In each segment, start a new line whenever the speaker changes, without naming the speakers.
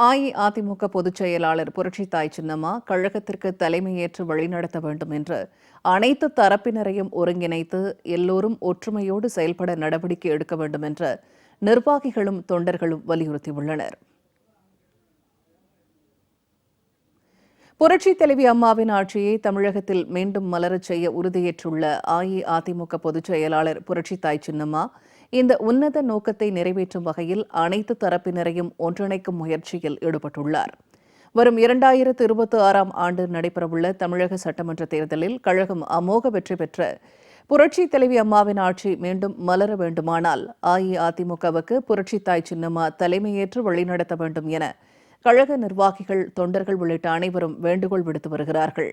அஇஅதிமுக பொதுச் செயலாளர் புரட்சித்தாய் சின்னம்மா கழகத்திற்கு தலைமையேற்று வழிநடத்த வேண்டும் என்று அனைத்து தரப்பினரையும் ஒருங்கிணைத்து எல்லோரும் ஒற்றுமையோடு செயல்பட நடவடிக்கை எடுக்க வேண்டும் என்று நிர்வாகிகளும் தொண்டர்களும் வலியுறுத்தியுள்ளனர். புரட்சி தலைவி அம்மாவின் ஆட்சியை தமிழகத்தில் மீண்டும் மலரச் செய்ய உறுதியேற்றுள்ள அஇஅதிமுக பொதுச் செயலாளர் புரட்சித்தாய் சின்னம்மா இந்த உன்னத நோக்கத்தை நிறைவேற்றும் வகையில் அனைத்து தரப்பினரையும் ஒன்றிணைக்கும் முயற்சியில் ஈடுபட்டுள்ளார். வரும் இரண்டாயிரத்து இருபத்தி ஆறாம் ஆண்டு நடைபெறவுள்ள தமிழக சட்டமன்ற தேர்தலில் கழகம் அமோக வெற்றி பெற்ற புரட்சி தலைவி அம்மாவின் ஆட்சி மீண்டும் மலர வேண்டுமானால் அஇஅதிமுகவுக்கு புரட்சி தாய் சின்னம்மா தலைமையேற்று வழிநடத்த வேண்டும் என கழக நிர்வாகிகள் தொண்டர்கள் உள்ளிட்ட அனைவரும் வேண்டுகோள் விடுத்து வருகிறார்கள்.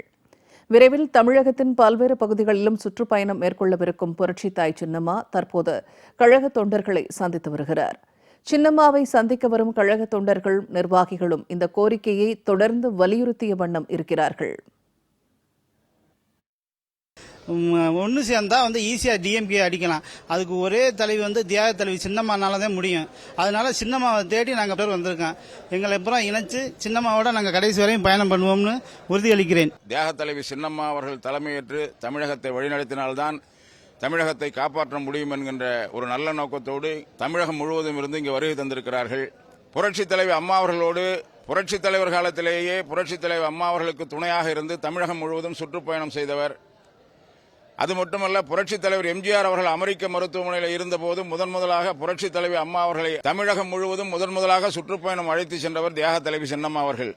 விரைவில் தமிழகத்தின் பல்வேறு பகுதிகளிலும் சுற்றுப்பயணம் மேற்கொள்ளவிருக்கும் புரட்சி தாய் சின்னம்மா தற்போது கழக தொண்டர்களை சந்தித்து வருகிறார். சின்னம்மாவை சந்திக்க வரும் கழக தொண்டர்கள் நிர்வாகிகளும் இந்த கோரிக்கையை தொடர்ந்து வலியுறுத்திய வண்ணம் இருக்கிறார்கள்.
ஒன்று சேர்ந்தால் வந்து ஈஸியாக டிஎம்கே அடிக்கலாம். அதுக்கு ஒரே தலைவி வந்து தியாக தலைவி சின்னம்மானால தான் முடியும். அதனால சின்னம்மாவை தேடி நாங்கள் பேர் வந்திருக்கோம். எங்களை அப்புறம் இணைச்சு சின்னம்மாவோட நாங்கள் கடைசி வரையும் பயணம் பண்ணுவோம்னு உறுதியளிக்கிறேன்.
தியாக தலைவி சின்னம்மா அவர்கள் தலைமையேற்று தமிழகத்தை வழிநடத்தினால்தான் தமிழகத்தை காப்பாற்ற முடியும் என்கின்ற ஒரு நல்ல நோக்கத்தோடு தமிழகம் முழுவதும் இருந்து இங்கே வருகை தந்திருக்கிறார்கள். புரட்சித் தலைவி அம்மா அவர்களோடு புரட்சித் தலைவர் காலத்திலேயே புரட்சித் தலைவர் அம்மா அவர்களுக்கு துணையாக இருந்து தமிழகம் முழுவதும் சுற்றுப்பயணம் செய்தவர் அது மட்டுமல்ல புரட்சித் தலைவர் எம்ஜிஆர் அவர்கள் அமெரிக்க மருத்துவமனையில் இருந்தபோது முதன் முதலாக புரட்சித் தலைவி அம்மா அவர்களை தமிழகம் முழுவதும் முதன் முதலாக சுற்றுப்பயணம் அழைத்து சென்றவர் தியாக தலைவி சின்னம்மா அவர்கள்.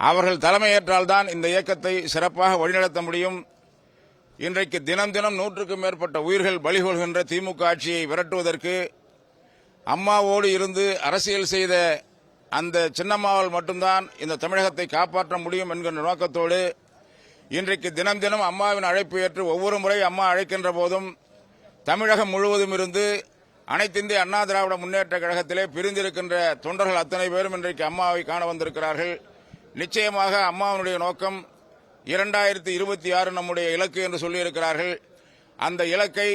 அவர்கள் தலைமையேற்றால்தான் இந்த இயக்கத்தை சிறப்பாக வழிநடத்த முடியும். இன்றைக்கு தினம் தினம் நூற்றுக்கும் மேற்பட்ட உயிர்கள் பலிகொள்கின்ற திமுக ஆட்சியை விரட்டுவதற்கு அம்மாவோடு இருந்து அரசியல் செய்த அந்த சின்னம்மாவால் மட்டும்தான் இந்த தமிழகத்தை காப்பாற்ற முடியும் என்கின்ற நோக்கத்தோடு இன்றைக்கு தினம் தினம் அம்மாவின் அழைப்பு ஏற்று ஒவ்வொரு முறை அம்மா அழைக்கின்ற போதும் தமிழகம் முழுவதும் இருந்து அனைத்திந்திய அண்ணா திராவிட முன்னேற்ற கழகத்திலே பிரிந்திருக்கின்ற தொண்டர்கள் அத்தனை பேரும் இன்றைக்கு அம்மாவை காண வந்திருக்கிறார்கள். நிச்சயமாக அம்மாவினுடைய நோக்கம் இரண்டாயிரத்தி இருபத்தி ஆறு நம்முடைய இலக்கு என்று சொல்லியிருக்கிறார்கள். அந்த இலக்கை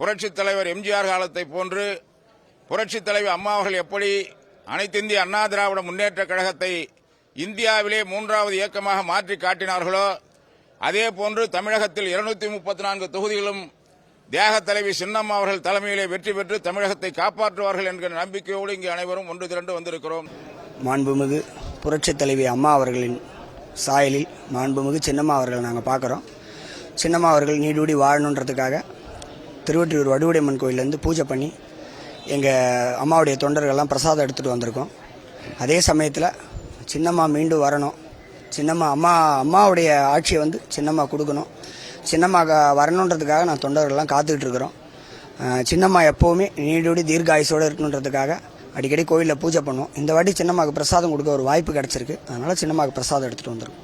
புரட்சித் தலைவர் எம்ஜிஆர் காலத்தை போன்று புரட்சித் தலைவர் அம்மா அவர்கள் எப்படி அனைத்திந்திய அண்ணா திராவிட முன்னேற்ற கழகத்தை இந்தியாவிலே மூன்றாவது இயக்கமாக மாற்றி காட்டினார்களோ அதே போன்று தமிழகத்தில் இருநூத்தி முப்பத்தி நான்கு தொகுதிகளும் தியாக தலைவி சின்னம்மா அவர்கள் தலைமையிலே வெற்றி பெற்று தமிழகத்தை காப்பாற்றுவார்கள் என்கிற நம்பிக்கையோடு இங்கு அனைவரும் ஒன்று திரண்டு வந்திருக்கிறோம்.
மாண்புமிகு புரட்சித் தலைவி அம்மா அவர்களின் சாயலில் மாண்புமிகு சின்னம்மா அவர்களை நாங்கள் பார்க்குறோம். சின்னம்மா அவர்கள் நீடூடி வாழணுன்றதுக்காக திருவற்றியூர் வடுவுடையம்மன் கோயிலேருந்து பூஜை பண்ணி எங்கள் அம்மாவுடைய தொண்டர்கள்லாம் பிரசாதம் எடுத்துகிட்டு வந்திருக்கோம். அதே சமயத்தில் சின்னம்மா மீண்டும் வரணும். சின்னம்மா அம்மா அம்மாவுடைய ஆட்சியை வந்து சின்னம்மா கொடுக்கணும். சின்னம்மா வரணுன்றதுக்காக நான் தொண்டர்கள்லாம் காத்துக்கிட்டு இருக்கிறோம் சின்னம்மா எப்போவுமே நீடூடி தீர்காயுசோடு இருக்கணுன்றதுக்காக அடிக்கடி கோயிலில் பூஜை பண்ணுவோம். இந்த வாட்டி சின்னம்மாவுக்கு பிரசாதம் கொடுக்க ஒரு வாய்ப்பு கிடைச்சிருக்கு. அதனால சின்னம்மாவுக்கு பிரசாதம் எடுத்துகிட்டு வந்துருக்கோம்.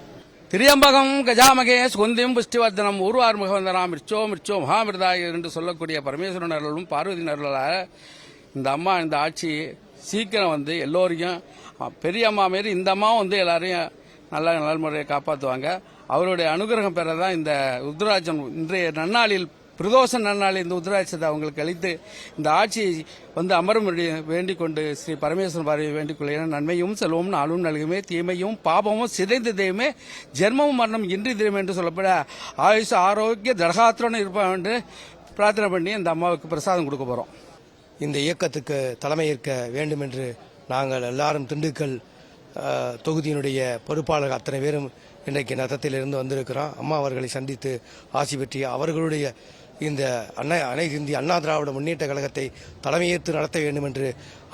திரியம்பகம் கஜாமகே சுகந்தியும் புஷ்டிவர்தனம் ஊர்வார் முகவந்தனாம் மிர்ச்சோ மிர்ச்சோ மகாமிருதாய் என்று சொல்லக்கூடிய பரமேஸ்வரன் அருளும் பார்வதி அருளால் இந்த அம்மா இந்த ஆட்சி சீக்கிரம் வந்து எல்லோரையும் பெரிய அம்மா மாரி இந்த அம்மாவும் வந்து எல்லாரையும் நல்ல நல்முறையை காப்பாற்றுவாங்க அவருடைய அனுகிரகம் பெற தான் இந்த உத்ராஜன் இன்றைய நன்னாளில் பிரதோஷ நன்னாளில் இந்த உத்ராட்சத்தை அவங்களுக்கு அளித்து இந்த ஆட்சியை வந்து அமரும் வேண்டிக் கொண்டு ஸ்ரீ பரமேஸ்வரன் பார்வையை வேண்டிக் கொள்கிறேன் நன்மையும் செல்வம் நாளும் நல்குமே தீமையும் பாபமும் சிதைந்த தெய்வமே ஜென்மமும் மரணம் இன்றி தெய்வம் என்று சொல்லப்பட ஆயுஷ் ஆரோக்கிய தடகாத்திரனும் இருப்பான் என்று பிரார்த்தனை பண்ணி இந்த அம்மாவுக்கு பிரசாதம் கொடுக்க போகிறோம்
இந்த இயக்கத்துக்கு தலைமையேற்க வேண்டும் என்று நாங்கள் எல்லாரும் திண்டுக்கல் தொகுதியினுடைய பொறுப்பாளர்கள் அத்தனை பேரும் இன்றைக்கு நத்தத்திலிருந்து வந்திருக்கிறோம். அம்மா அவர்களை சந்தித்து ஆசி பெற்றி அவர்களுடைய இந்த அண்ணா அனைத்து இந்திய அண்ணா திராவிட முன்னேற்ற கழகத்தை தலைமையேற்று நடத்த வேண்டும் என்று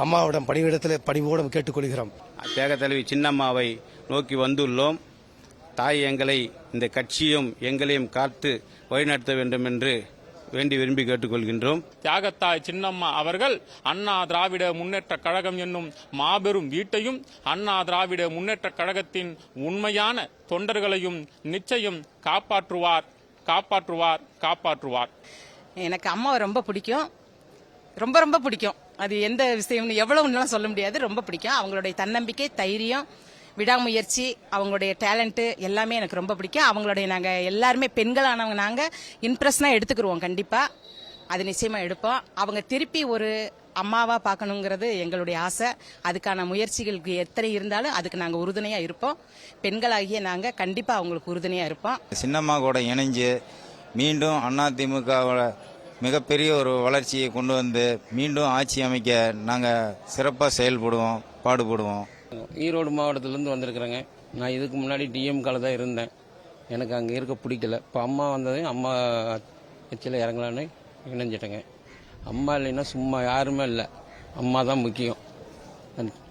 அம்மாவிடம் பணிவிடத்தில் பணிவோடும் கேட்டுக்கொள்கிறோம்.
தேகத்தலைவி சின்னம்மாவை நோக்கி வந்துள்ளோம். தாய் எங்களை இந்த கட்சியும் எங்களையும் காத்து வழிநடத்த வேண்டும் என்று வேண்டி விரும்பி கேட்டுக்கொள்கின்றோம்.
தியாகத்தாய் சின்னம்மா அவர்கள் அண்ணா திராவிட முன்னேற்ற கழகம் என்னும் மாபெரும் வீட்டையும் அண்ணா திராவிட முன்னேற்ற கழகத்தின் உண்மையான தொண்டர்களையும் நிச்சயம் காப்பாற்றுவார் காப்பாற்றுவார் காப்பாற்றுவார்.
எனக்கு அம்மாவை ரொம்ப பிடிக்கும். ரொம்ப ரொம்ப பிடிக்கும். அது எந்த விஷயம்னு எவ்வளவுன்னுலாம் சொல்ல முடியாது. ரொம்ப பிடிக்கும். அவங்களுடைய தன்னம்பிக்கை தைரியம் விடாமுயற்சி அவங்களுடைய டேலண்ட்டு எல்லாமே எனக்கு ரொம்ப பிடிக்கும். அவங்களுடைய நாங்கள் எல்லாருமே பெண்களானவங்க நாங்கள் இம்ப்ரெஸ்னாக எடுத்துக்கிருவோம் கண்டிப்பாக அது நிச்சயமாக எடுப்போம். அவங்க திருப்பி ஒரு அம்மாவாக பார்க்கணுங்கிறது எங்களுடைய ஆசை. அதுக்கான முயற்சிகளுக்கு எத்தனை இருந்தாலும் அதுக்கு நாங்கள் உறுதுணையாக இருப்போம். பெண்களாகிய நாங்கள் கண்டிப்பாக அவங்களுக்கு உறுதுணையாக இருப்போம்.
சின்னம்மா கூட இணைஞ்சு மீண்டும் அதிமுகவோட மிகப்பெரிய ஒரு வளர்ச்சியை கொண்டு வந்து மீண்டும் ஆட்சி அமைக்க நாங்கள் சிறப்பாக செயல்படுவோம் பாடுபடுவோம்.
ஈரோடு மாவட்டத்திலேருந்து வந்திருக்கிறேங்க. நான் இதுக்கு முன்னாடி டிஎம் தான் இருந்தேன். எனக்கு அங்கே இருக்க பிடிக்கல. இப்போ அம்மா வந்ததையும் அம்மா எச்சில் இறங்கலான்னு இணைஞ்சிட்டேங்க. அம்மா இல்லைன்னா சும்மா யாருமே இல்லை. அம்மா தான் முக்கியம். நன்றி